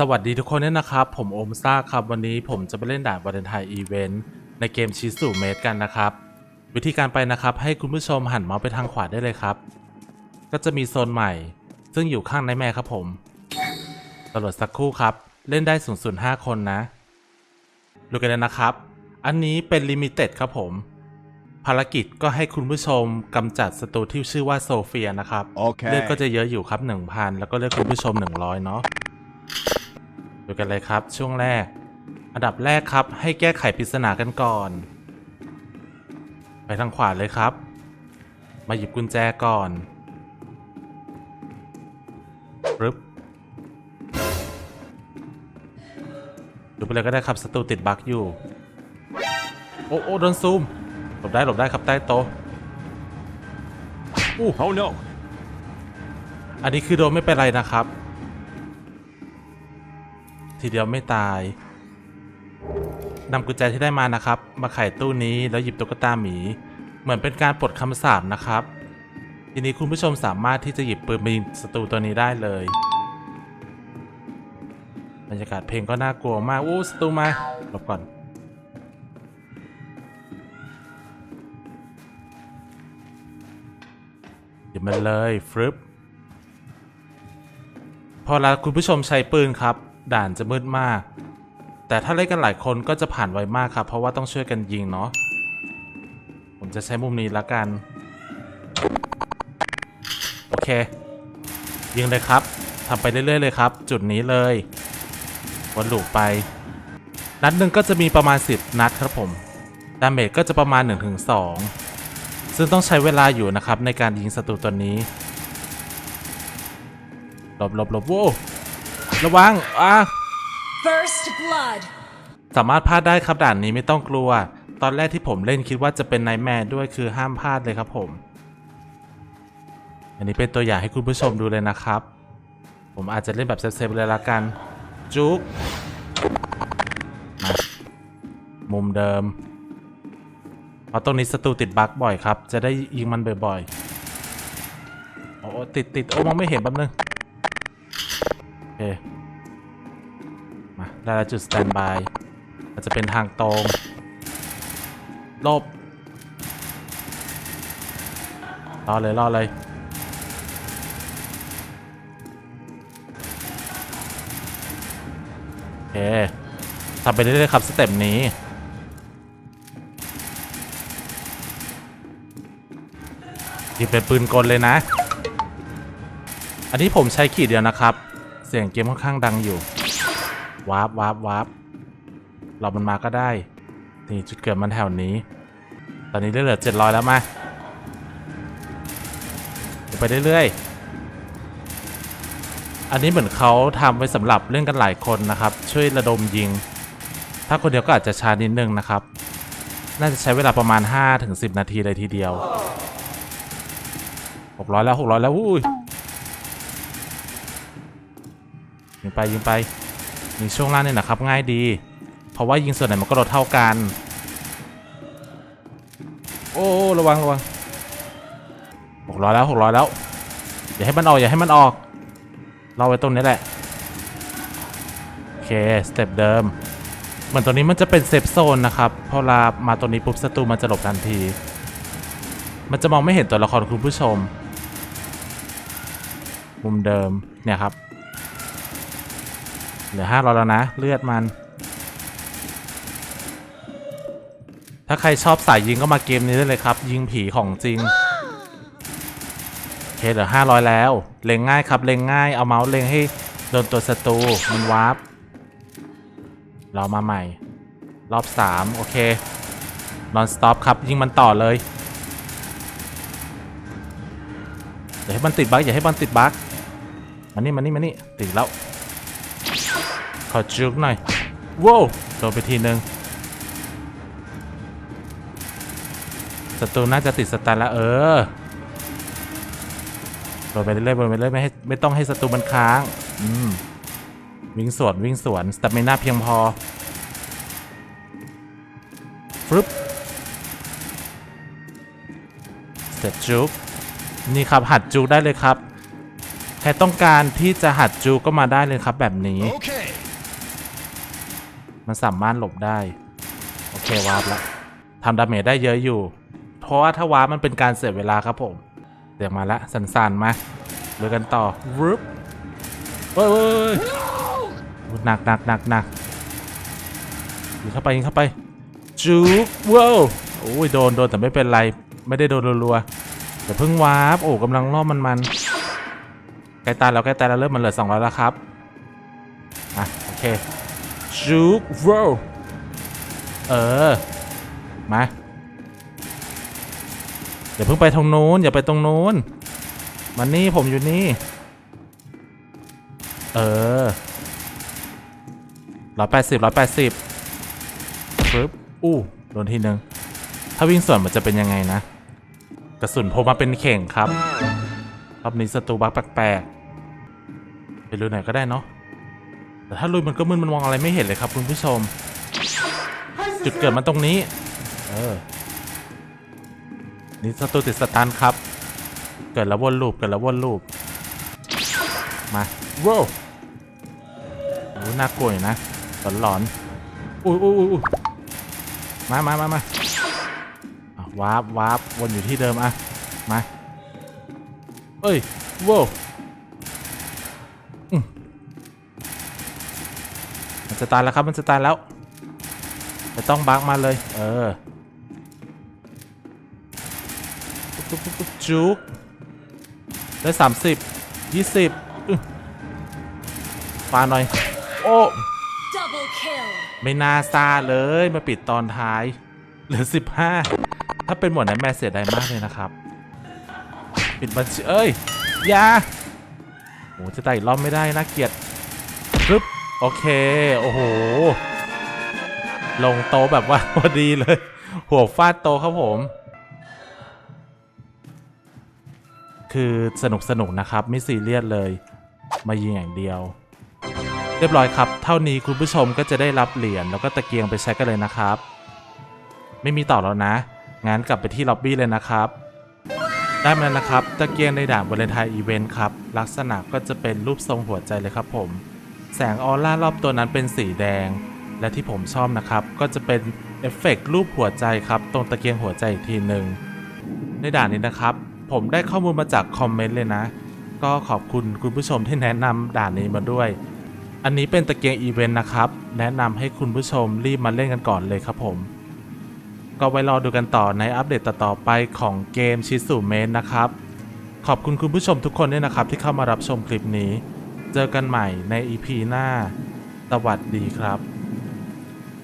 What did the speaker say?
สวัสดีทุกคนด้วยนะครับ ผมโอมซ่าครับ วันนี้ผมจะไปเล่นด่านวาเลนไทน์อีเวนต์ในเกมชิสูเมดกันนะครับ วิธีการไปนะครับ ให้คุณผู้ชมหันเมาส์ไปทางขวาได้เลยครับ ก็จะมีโซนใหม่ ซึ่งอยู่ข้างในแม่ครับผมตลอดสักครู่ครับ เล่นได้สูงสุด5คนนะดูกันเลยนะครับ อันนี้เป็นลิมิเต็ดครับผม ภารกิจก็ให้คุณผู้ชมกำจัดศัตรูที่ชื่อว่าโซเฟียนะครับ Okay. เลือดก็จะเยอะอยู่ครับ 1,000 แล้วก็เลือดคุณผู้ชม 100 เนาะ ดูกันเลยครับช่วงแรก อันดับแรกครับให้แก้ไขปริศนากันก่อน ไปทางขวาเลยครับ มาหยิบกุญแจก่อนปึ๊บดูไปเลยก็ได้ครับศัตรูติดบั๊กอยู่ โอ้โอ้โดนซูม หลบได้หลบได้ครับใต้โต๊ะ Oh no. อันนี้คือโดนไม่เป็นไรนะครับ ทีเดียวไม่ตายนำกุญแจที่ได้มานะครับ มาไขตู้นี้แล้วหยิบตุ๊กตาหมี เหมือนเป็นการปลดคำสาปนะครับ ทีนี้คุณผู้ชมสามารถที่จะหยิบปืนมายิงศัตรูตัวนี้ได้เลยบรรยากาศเพลงก็น่ากลัวมากอู้ศัตรูมาหลบก่อนหยิบมันเลยฟรึบพอแล้วคุณผู้ชมใช้ปืนครับ ด่านจะมืดมาก แต่ถ้าเล่นกันหลายคนก็จะผ่านไวมากครับ เพราะว่าต้องช่วยกันยิงเนาะ ผมจะใช้มุมนี้ละกัน โอเค ยิงเลยครับทำไปเรื่อยๆเลยครับ จุดนี้เลยวนลูปไป นัดหนึ่งก็จะมีประมาณ 10 นัดครับผม ดาเมจก็จะประมาณ 1-2 ซึ่งต้องใช้เวลาอยู่นะครับในการยิงศัตรูตัวนี้หลบหลบหลบโว้ ระวังอะ First blood. สามารถพลาดได้ครับด่านนี้ไม่ต้องกลัว ตอนแรกที่ผมเล่นคิดว่าจะเป็นไนแมร์ด้วยคือห้ามพลาดเลยครับผม อันนี้เป็นตัวอย่างให้คุณผู้ชมดูเลยนะครับ ผมอาจจะเล่นแบบเซฟๆเลยละกัน จุกมามุมเดิมเพราะตรงนี้ศัตรูติดบั๊กบ่อยครับ จะได้ยิงมันบ่อยๆโอ้ติดติดโอ้มองไม่เห็นแป๊บนึงโอ เค มาได้แล้วจุดสแตนบายมันจะเป็นทางตรงหลบรอเลยรอเลย โอเคทำไปเรื่อยๆครับ สเต็ปนี้หยิบเป็นปืนกลเลยนะ อันนี้ผมใช้ขีดเดียวนะครับ เสียงเกมค่อนข้างดังอยู่วาร์ปวาร์ปวาร์ปเรามันมาก็ได้นี่จุดเกิดมันแถวนี้ ตอนนี้เหลือเจ็ดร้อยแล้วมาไปเรื่อยๆ อันนี้เหมือนเขาทำไว้สำหรับเล่นกันหลายคนนะครับ ช่วยระดมยิง ถ้าคนเดียวก็อาจจะช้านิดนึงนะครับ น่าจะใช้เวลาประมาณ 5-10 นาทีเลยทีเดียว 600 แล้ว 600 แล้วอุ้ย ยิงไปยิงไปยิงช่วงล่างเนี่ยนะครับง่ายดี เพราะว่ายิงส่วนไหนมันก็ลดเท่ากัน โอ้ระวังระวังหกร้อยแล้วหกร้อยแล้ว อย่าให้มันออกอย่าให้มันออก เราไว้ตรงนี้แหละ โอเคสเต็ปเดิม เหมือนตัวนี้มันจะเป็นเซฟโซนนะครับพอเวลามาตัวนี้ปุ๊บศัตรูมันจะหลบทันที มันจะมองไม่เห็นตัวละครคุณผู้ชม มุมเดิมเนี่ยครับ เหลือห้าร้อยแล้วนะ เลือดมัน ถ้าใครชอบสายยิงก็มาเกมนี้ได้เลยครับ ยิงผีของจริงโอเคเหลือห้าร้อยแล้ว เล็งง่ายครับ เล็งง่าย เอาเมาส์เล็งให้โดนตัวศัตรูมันวาร์ปเรามาใหม่ รอบสามโอเคนอนสต็อปครับ ยิงมันต่อเลยอย่าให้มันติดบั๊กอย่าให้มันติดบั๊กมานี่มานี่มานี่ติดแล้ว ขอจุกหน่อยว้าวโดนไปทีนึงศัตรูน่าจะติดสแตนแล้วเออโดนไปเรื่อยๆโดนไปเรื่อยไม่ให้ไม่ต้องให้ศัตรูมันค้างอืมวิ่งสวนวิ่งสวนสตามิน่าเพียงพอฟรึบเสร็จจุกนี่ครับหัดจูได้เลยครับใครต้องการที่จะหัดจูก็มาได้เลยครับแบบนี้ Okay. มันสามารถหลบได้ โอเควาร์ปละทำดาเมจได้เยอะอยู่ เพราะว่าถ้าวาร์ปมันเป็นการเสียเวลาครับผม เดี๋ยวมาละสันๆมาเรือกันต่อวึบเฮ้ยเฮ้ยเฮ้ยหนักหนักหนักหนักยิงเข้าไปยิงเข้าไปจุ๊บว้าวโอ้ยโดนโดนแต่ไม่เป็นไร ไม่ได้โดนรัวๆเดี๋ยวเพิ่งวาร์ปโอ้กำลังล่อมันมันๆใกล้ตายแล้วใกล้ตายแล้วเริ่มมันเหลือสองร้อยแล้วครับ อะ โอเค จุ๊บว้เออ มาอย่าเพิ่งไปตรงโน้นอย่าไปตรงโน้นมานี่ผมอยู่นี่ เออร้อยแปดสิบร้อยแปดสิบปึ๊บอู้โดนทีนึงถ้าวิ่งส่วนมันจะเป็นยังไงนะ กระสุนผมมาเป็นเข่งครับ รอบนี้ศัตรูบักแปลกๆไปลุยไหนก็ได้เนาะ แต่ถ้าลุยมันก็มึนมันมองอะไรไม่เห็นเลยครับคุณผู้ชม จุดเกิดมันตรงนี้ เออ นี่ศัตรูติดสตันครับ เกิดแล้ววนลูปเกิดแล้ววนลูปมาว้าวโอ้น่ากลัวอยู่นะหลอนหลอนๆอุ้ยอุ้ยอุ้ยมามามามาวาร์ปวาร์ปวนอยู่ที่เดิมอะมาเอ้ยว้าว มันจะตายแล้วครับมันจะตายแล้วไม่ต้องบักมาเลย เออปุ๊บปุ๊บปุ๊บจุกได้สามสิบยี่สิบปาหน่อย โอ้ไม่น่าซาเลยมาปิดตอนท้ายเหลือสิบห้าถ้าเป็นหมวดนั้นแม่เสียดายมากเลยนะครับ ปิดบัญชีเอ้ยยาโอ้จะไต่อีกรอบไม่ได้นะเกลียด โอเค โอ้โห ลงโตแบบว่าพอดีเลย หัวฟาดโตครับผม คือสนุกสนุกนะครับ ไม่ซีเรียสเลย มายิงอย่างเดียว เรียบร้อยครับ เท่านี้คุณผู้ชมก็จะได้รับเหรียญแล้วก็ตะเกียงไปใช้กันเลยนะครับ ไม่มีต่อแล้วนะ งั้นกลับไปที่ล็อบบี้เลยนะครับได้มาแล้วนะครับ ตะเกียงในด่านวาเลนไทน์อีเวนต์ครับ ลักษณะก็จะเป็นรูปทรงหัวใจเลยครับผม แสงออร่ารอบตัวนั้นเป็นสีแดง และที่ผมชอบนะครับ ก็จะเป็นเอฟเฟกรูปหัวใจครับ ตรงตะเกียงหัวใจอีกทีหนึ่งในด่านนี้นะครับ ผมได้ข้อมูลมาจากคอมเมนต์เลยนะ ก็ขอบคุณคุณผู้ชมที่แนะนำด่านนี้มาด้วย อันนี้เป็นตะเกียงอีเวนต์นะครับ แนะนำให้คุณผู้ชมรีบมาเล่นกันก่อนเลยครับผม ก็ไว้รอดูกันต่อในอัปเดตต่อๆไปของเกมชิสุเมนนะครับ ขอบคุณคุณผู้ชมทุกคนด้วยนะครับที่เข้ามารับชมคลิปนี้ เจอกันใหม่ในอีพีหน้า สวัสดีครับ